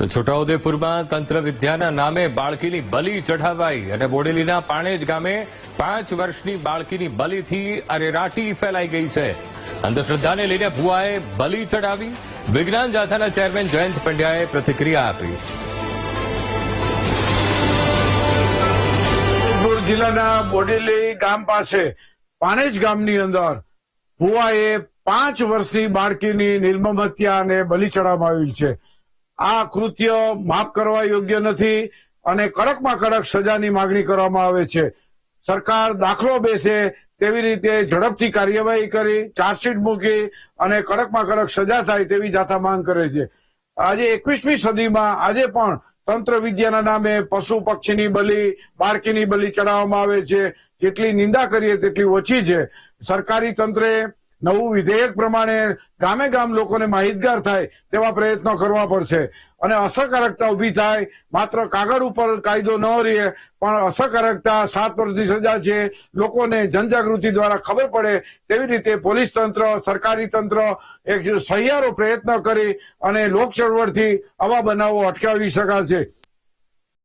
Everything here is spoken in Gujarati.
તો છોટાઉદેપુરમાં તંત્ર વિદ્યાના નામે બાળકીની બલી ચઢાવાઈ અને બોડેલીના પાણેજ ગામે પાંચ વર્ષની બાળકીની બલીથી અરેરાટી ફેલાઈ ગઈ છે. અંધશ્રદ્ધાને લઈને ભુવાએ બલી ચઢાવી વિજ્ઞાન જાથાના ચેરમેન જયંત પંડ્યાએ પ્રતિક્રિયા આપી. જિલ્લાના બોડેલી ગામ પાસે પાનેજ ગામની અંદર ભુવાએ પાંચ વર્ષની બાળકીની નિર્મમ હત્યા અને બલી ચડાવવામાં આવી છે. આ કૃત્ય માફ કરવા યોગ્ય નથી અને કડકમાં કડક સજાની માગણી કરવામાં આવે છે. સરકાર દાખલો બેસે તેવી રીતે ઝડપથી કાર્યવાહી કરી, ચાર્જશીટ મૂકી અને કડકમાં કડક સજા થાય તેવી જાથા માંગ કરે છે. આજે એકવીસમી સદીમાં આજે પણ તંત્ર વિદ્યાના નામે પશુ પક્ષીની બલિ, બાળકીની બલિ ચડાવવામાં આવે છે. જેટલી નિંદા કરીએ તેટલી ઓછી છે. સરકારી તંત્રે નવું વિધેયક પ્રમાણે ગામે ગામ લોકોને માહિતગાર થાય તેવા પ્રયત્નો કરવા પડશે. અને અસરકારકતા ઊભી થાય. માત્ર કાગળ ઉપર કાયદો ન રહે, પણ અસરકારકતા સાત વર્ષની સજા છે. લોકોને જનજાગૃતિ દ્વારા ખબર પડે તેવી રીતે પોલીસ તંત્ર, સરકારી તંત્ર એક સહિયારો પ્રયત્ન કરી અને લોક ચળવળથી આવા બનાવો અટકાવી શકાશે.